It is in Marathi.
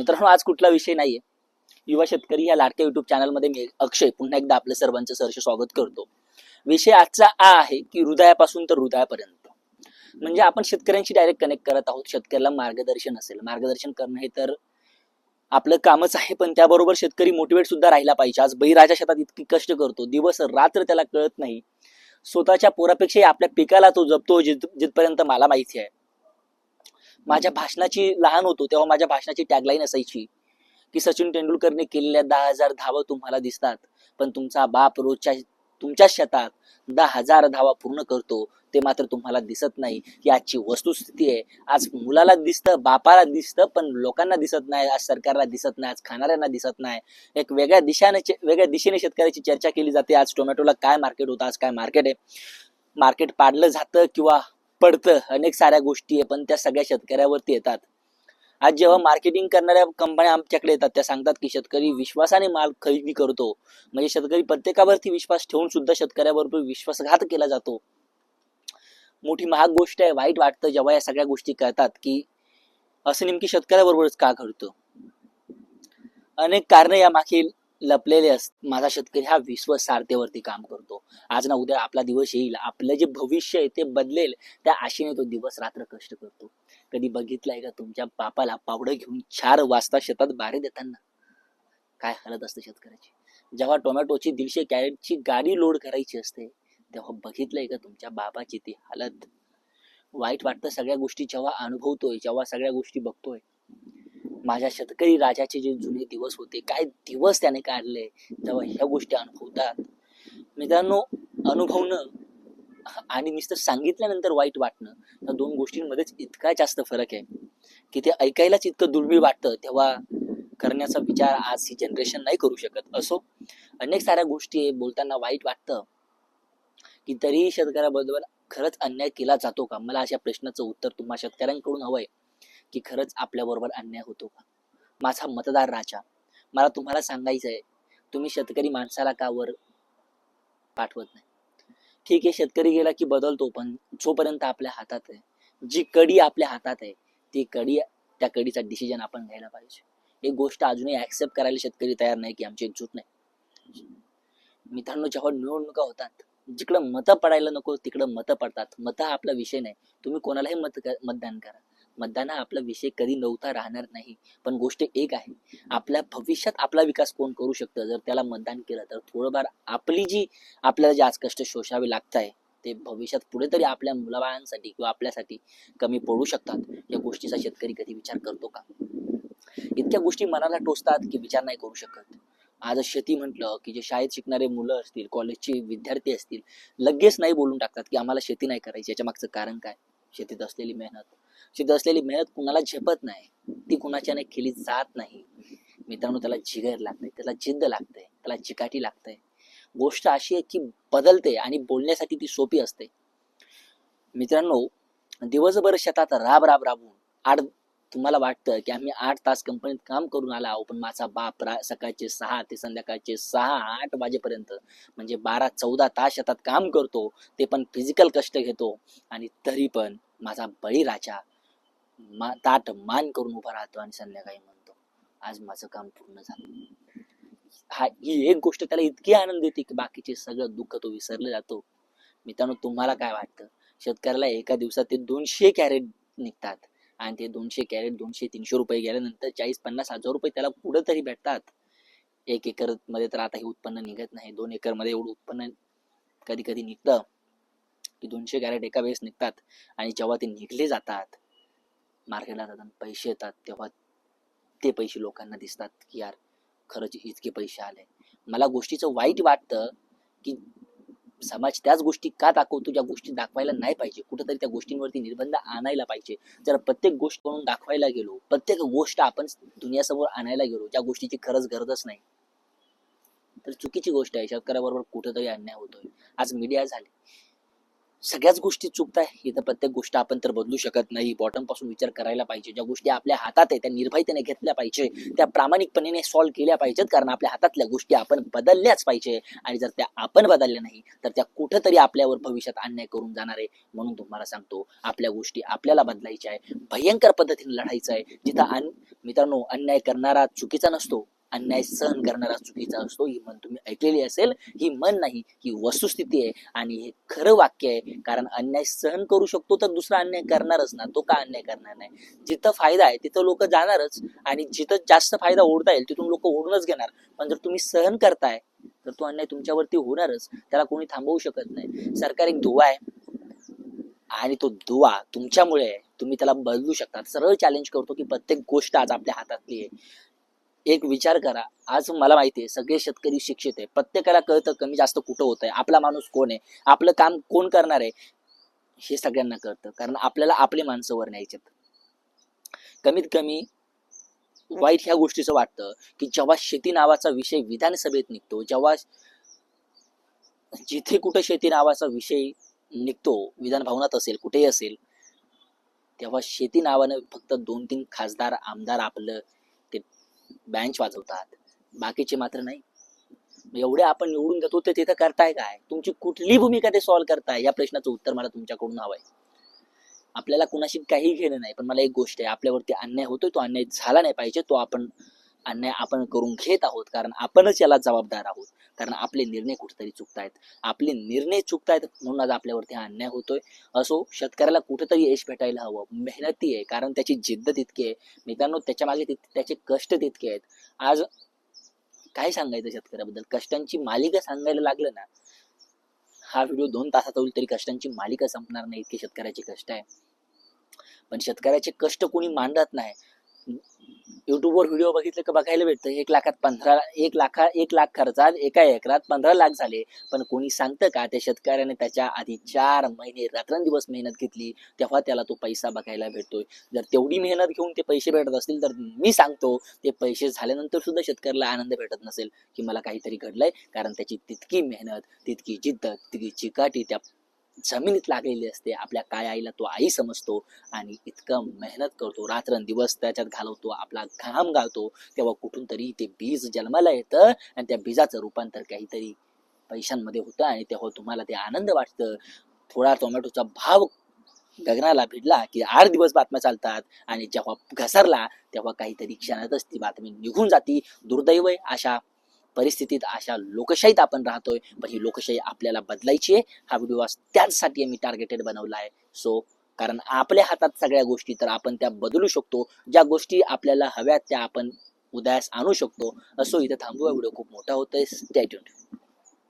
मित्रांनो आज कुठला विषय नाहीये. युवा शेतकरी या लाडक्या युट्यूब चॅनलमध्ये मी अक्षय पुन्हा एकदा आपलं सर्वांचं सहर्ष स्वागत करतो. विषय आजचा आ आहे की हृदयापासून तर हृदयापर्यंत. म्हणजे आपण शेतकऱ्यांशी डायरेक्ट कनेक्ट करत आहोत शेतकऱ्याला मार्गदर्शन असेल. मार्गदर्शन करणं हे तर आपलं कामच आहे पण त्याबरोबर शेतकरी मोटिवेट सुद्धा राहिला पाहिजे. आज बहिराजा शेतात इतकी कष्ट करतो. दिवस रात्र त्याला कळत नाही. स्वतःच्या पोरापेक्षाही आपल्या पिकाला तो जपतो जिथ जिथपर्यंत मला माहिती आहे. माझ्या भाषणाची लहान होतो तेव्हा माझ्या भाषणाची टॅगलाईन असायची की सचिन तेंडुलकरने केलेल्या दहा हजार धावा तुम्हाला दिसतात पण तुमचा बाप रोजच्या तुमच्या शेतात दहा हजार धावा पूर्ण करतो ते मात्र तुम्हाला दिसत नाही. ही आजची वस्तुस्थिती आहे. आज मुलाला दिसतं बापाला दिसतं पण लोकांना दिसत नाही आज सरकारला दिसत नाही आज खाणाऱ्यांना दिसत नाही. एक वेगळ्या दिशाने वेगळ्या दिशेने शेतकऱ्याची चर्चा केली जाते. आज टोमॅटोला काय मार्केट होतं आज काय मार्केट आहे? मार्केट पाडलं जातं किंवा पडतं. अनेक साऱ्या गोष्टी आहे पण त्या सगळ्या शेतकऱ्यावरती येतात. आज जेव्हा मार्केटिंग करणाऱ्या कंपन्या आमच्याकडे येतात त्या सांगतात की शेतकरी विश्वासाने माल खरेदी करतो. म्हणजे शेतकरी प्रत्येकावरती विश्वास ठेवून सुद्धा शेतकऱ्याबरोबर विश्वासघात केला जातो. मोठी महाग गोष्ट आहे वाईट वाटतं जेव्हा या सगळ्या गोष्टी कळतात की असं नेमकी शेतकऱ्याबरोबरच का घडतं? अनेक कारण या मागे लपलेले अस माझा शेतकरी हा विश्व सारतेवरती काम करतो. आज ना उद्या आपला दिवस येईल. आपलं जे भविष्य आहे ते बदलेल. त्या आशेने तो दिवस रात्र कष्ट करतो. कधी बघितलंय का तुमच्या बापाला पावडं घेऊन चार वाजता शेतात बारे देताना? काय हालत असते शेतकऱ्याची. जेव्हा टोमॅटोची दीडशे कॅरेटची गाडी लोड करायची असते तेव्हा बघितलंय का तुमच्या बाबाची ती हालत? वाईट वाटतं सगळ्या गोष्टी जेव्हा अनुभवतोय जेव्हा सगळ्या गोष्टी बघतोय. माझ्या शेतकरी राजाचे जे जुने दिवस होते काय दिवस त्याने काढले तेव्हा ह्या गोष्टी अनुभवतात. मित्रांनो अनुभवणं आणि नुसतं सांगितल्यानंतर वाईट वाटणं या दोन गोष्टींमध्येच इतका जास्त फरक आहे की ते ऐकायलाच इतकं दुर्मिळ वाटतं तेव्हा करण्याचा विचार आज ही जनरेशन नाही करू शकत. असो अनेक साऱ्या गोष्टी बोलताना वाईट वाटतं की तरीही शेतकऱ्याबरोबर खरंच अन्याय केला जातो का? मला अशा प्रश्नाचं उत्तर तुम्हा शेतकऱ्यांकडून हवंय. की खरंच आपल्याबरोबर अन्याय होतो का? माझा मतदार राजा मला तुम्हाला सांगायचं आहे तुम्ही शेतकरी माणसाला का वर पाठवत नाही? ठीक आहे शेतकरी गेला की बदलतो पण जोपर्यंत आपल्या हातात आहे जी कडी आपल्या हातात आहे ती कडी त्या कडीचा डिसिजन आपण घ्यायला पाहिजे. एक गोष्ट अजूनही ऍक्सेप्ट करायला शेतकरी तयार नाही की आमची एकजूट नाही. मित्रांनो जेव्हा निवडणुका होतात जिकडं मतं पडायला नको तिकडं मतं पडतात. मतं हा आपला विषय नाही. तुम्ही कोणालाही मत मतदान करा. मतदान हा आपला विषय कधी नव्हता राहणार नाही. पण गोष्ट एक आहे आपल्या भविष्यात आपला विकास कोण करू शकतं? जर त्याला मतदान केलं तर थोडंफार आपली जी आपल्याला जे आज कष्ट शोषावे लागत आहे ते भविष्यात पुढे तरी आपल्या मुलाबाळांसाठी किंवा आपल्यासाठी कमी पडू शकतात. या गोष्टीचा शेतकरी कधी विचार करतो का? इतक्या गोष्टी मनाला टोचतात की विचार नाही करू शकत. आज शेती म्हटलं की जे शाळेत शिकणारे मुलं असतील कॉलेजचे विद्यार्थी असतील लगेच नाही बोलून टाकतात की आम्हाला शेती नाही करायची याच्या मागचं कारण काय? शेतीत असलेली मेहनत. शेतीत असलेली मेहनत कुणाला झेपत नाही. ती कुणाच्याने केली जात नाही. मित्रांनो त्याला जिगर लागते त्याला जिद्द लागते त्याला चिकाटी लागते. गोष्ट अशी आहे की बदलते आणि बोलण्यासाठी ती सोपी असते. मित्रांनो दिवसभर शेतात राब राब राबून आठ तुम्हाला वाटतं की आम्ही आठ तास कंपनीत काम करून आला आहो पण माझा बाप रा सकाळचे सहा ते संध्याकाळचे सहा आठ वाजेपर्यंत म्हणजे बारा चौदा तास शेतात काम करतो ते पण फिजिकल कष्ट घेतो आणि तरी पण माझा बळीराजा मा ताट मान करून उभा राहतो आणि संध्याकाळी म्हणतो आज माझं काम पूर्ण झालं. हा ही एक गोष्ट त्याला इतकी आनंद देते की बाकीचे सगळं दुःख तो विसरलं जातो. मित्रांनो तुम्हाला काय वाटतं? शेतकऱ्याला एका दिवसात ते दोनशे कॅरेट निघतात आणि ते दोनशे कॅरेट दोनशे तीनशे रुपये गेल्यानंतर चाळीस पन्नास हजार रुपये त्याला पुढे तरी भेटतात. एक एकरमध्ये तर आता हे उत्पन्न निघत नाही. दोन एकरमध्ये एवढं उत्पन्न कधी कधी निघतं. की दोनशे कॅरेट एका वेळेस निघतात आणि जेव्हा ते निघले जातात मार्केटला जातात पैसे येतात तेव्हा ते पैसे लोकांना दिसतात की यार खरंच इतके पैसे आले. मला गोष्टीचं वाईट वाटतं की समाज त्याच गोष्टी का दाखवतो ज्या गोष्टी दाखवायला नाही पाहिजे. कुठेतरी त्या गोष्टींवरती निर्बंध आणायला पाहिजे. जर प्रत्येक गोष्ट करून दाखवायला गेलो प्रत्येक गोष्ट आपण दुनियासमोर आणायला गेलो ज्या गोष्टीची खरंच गरजच नाही. तर चुकीची गोष्ट आहे. शेतकऱ्याबरोबर कुठेतरी अन्याय होतोय. आज मीडिया झाली. सगळ्याच गोष्टी चुकताय इथं प्रत्येक गोष्ट आपण तर बदलू शकत नाही. बॉटमपासून विचार करायला पाहिजे. ज्या गोष्टी आपल्या हातात आहे त्या निर्भयतेने घेतल्या पाहिजे. त्या प्रामाणिकपणे सॉल्व्ह केल्या पाहिजेत कारण आपल्या हातातल्या गोष्टी आपण बदलल्याच पाहिजे. आणि जर त्या आपण बदलल्या नाही तर त्या कुठंतरी आपल्यावर भविष्यात अन्याय करून जाणार आहे. म्हणून तुम्हाला सांगतो आपल्या गोष्टी आपल्याला बदलायच्या आहे भयंकर पद्धतीने लढायचं आहे. जिथं अन मित्रांनो अन्याय करणारा चुकीचा नसतो. अन्याय सहन करणारा चुकीचा असतो ही म्हण तुम्ही ऐकलेली असेल. ही मन नाही ही वस्तुस्थिती आहे आणि हे खरं वाक्य आहे. कारण अन्याय सहन करू शकतो तर दुसरा अन्याय करणारच ना तो का अन्याय करणार नाही? जिथं फायदा आहे तिथं लोक जाणारच आणि जिथं जास्त फायदा ओढता येईल तिथून लोक ओढूनच घेणार. पण जर तुम्ही सहन करताय तर तो अन्याय तुमच्यावरती होणारच. त्याला कोणी थांबवू शकत नाही. सरकार एक दुवा आहे आणि तो दुवा तुमच्यामुळे तुम्ही त्याला बदलू शकता. सरळ चॅलेंज करतो की प्रत्येक गोष्ट आज आपल्या हातातली आहे. एक विचार करा. आज मला माहिती आहे सगळे शेतकरी शिक्षित आहे. प्रत्येकाला कळतं कमी जास्त कुठं होत आहे आपला माणूस कोण आहे? आपलं काम कोण करणार आहे? हे सगळ्यांना कळतं. कारण आपल्याला आपली माणसं वर न्यायचेत कमीत कमी वाईट ह्या गोष्टीचं वाटतं की जेव्हा शेती नावाचा विषय विधानसभेत निघतो जेव्हा जिथे कुठं शेती नावाचा विषय निघतो विधान भवनात असेल कुठेही असेल तेव्हा शेती नावानं फक्त दोन तीन खासदार आमदार आपलं बँच वाजवतात. बाकीचे मात्र नाही. एवढे आपण निवडून देतो ते तिथं करताय काय? तुमची कुठली भूमिका ते सॉल्व्ह करताय? या प्रश्नाचं उत्तर मला तुमच्याकडून हवं आहे आपल्याला कुणाशी काही घेणं नाही पण मला एक गोष्ट आहे. आपल्यावरती अन्याय होतोय तो अन्याय झाला नाही पाहिजे तो आपण अन्याय आपण करून घेत आहोत कारण आपणच याला जबाबदार आहोत. कारण आपले निर्णय कुठेतरी चुकतायत. आपले निर्णय चुकतायत म्हणून आज आपल्यावरती हा अन्याय होतोय. असो शेतकऱ्याला कुठेतरी यश भेटायला हवं. मेहनती आहे कारण त्याची जिद्द तितकी आहे. मित्रांनो त्याच्यामागे त्याचे कष्ट तितके आहेत. आज काय सांगायचं शेतकऱ्याबद्दल? कष्टांची मालिका सांगायला लागलं ना हा व्हिडिओ दोन तासात होईल तरी कष्टांची मालिका संपणार नाही इतके शेतकऱ्याचे कष्ट आहे. पण शेतकऱ्याचे कष्ट कोणी मांडत नाही. युट्यूबवर व्हिडिओ बघितले का बघायला भेटतं. एक लाखात पंधरा एक लाखा एक लाख खर्चात एका एकरात पंधरा लाख झाले. पण कोणी सांगतं का त्या शेतकऱ्याने त्याच्या आधी चार महिने रात्रंदिवस मेहनत घेतली तेव्हा त्याला तो पैसा बघायला भेटतोय. जर तेवढी मेहनत घेऊन ते पैसे भेटत असतील तर मी सांगतो ते पैसे झाल्यानंतर सुद्धा शेतकऱ्याला आनंद भेटत नसेल की मला काहीतरी घडलंय. कारण त्याची तितकी मेहनत तितकी जिद्द तितकी चिकाटी त्या जमिनीत लागलेली असते. आपल्या काय आईला तो आई समजतो आणि इतकं मेहनत करतो. रात्रंदिवस त्याच्यात घालवतो आपला घाम घालतो तेव्हा कुठून तरी ते बीज जन्माला येतं आणि त्या बीजाचं रूपांतर काहीतरी पैशांमध्ये होतं आणि तेव्हा तुम्हाला ते आनंद वाटतं. थोडा टोमॅटोचा भाव गगनाला भिडला की आठ दिवस बातम्या चालतात आणि जेव्हा घसरला तेव्हा काहीतरी क्षणातच ती बातमी निघून जाती. दुर्दैव आहे अशा परिस्थितीत अशा लोकशाहीत आपण राहतोय पण ही लोकशाही आपल्याला बदलायची आहे. हा व्हिडिओ आज त्याचसाठी मी टार्गेटेड बनवला आहे. सो कारण आपल्या हातात सगळ्या गोष्टी तर आपण त्या बदलू शकतो. ज्या गोष्टी आपल्याला हव्यात त्या आपण उदयास आणू शकतो. असो इथं थांबूया. व्हिडिओ खूप मोठा होतोय. स्टॅट्यून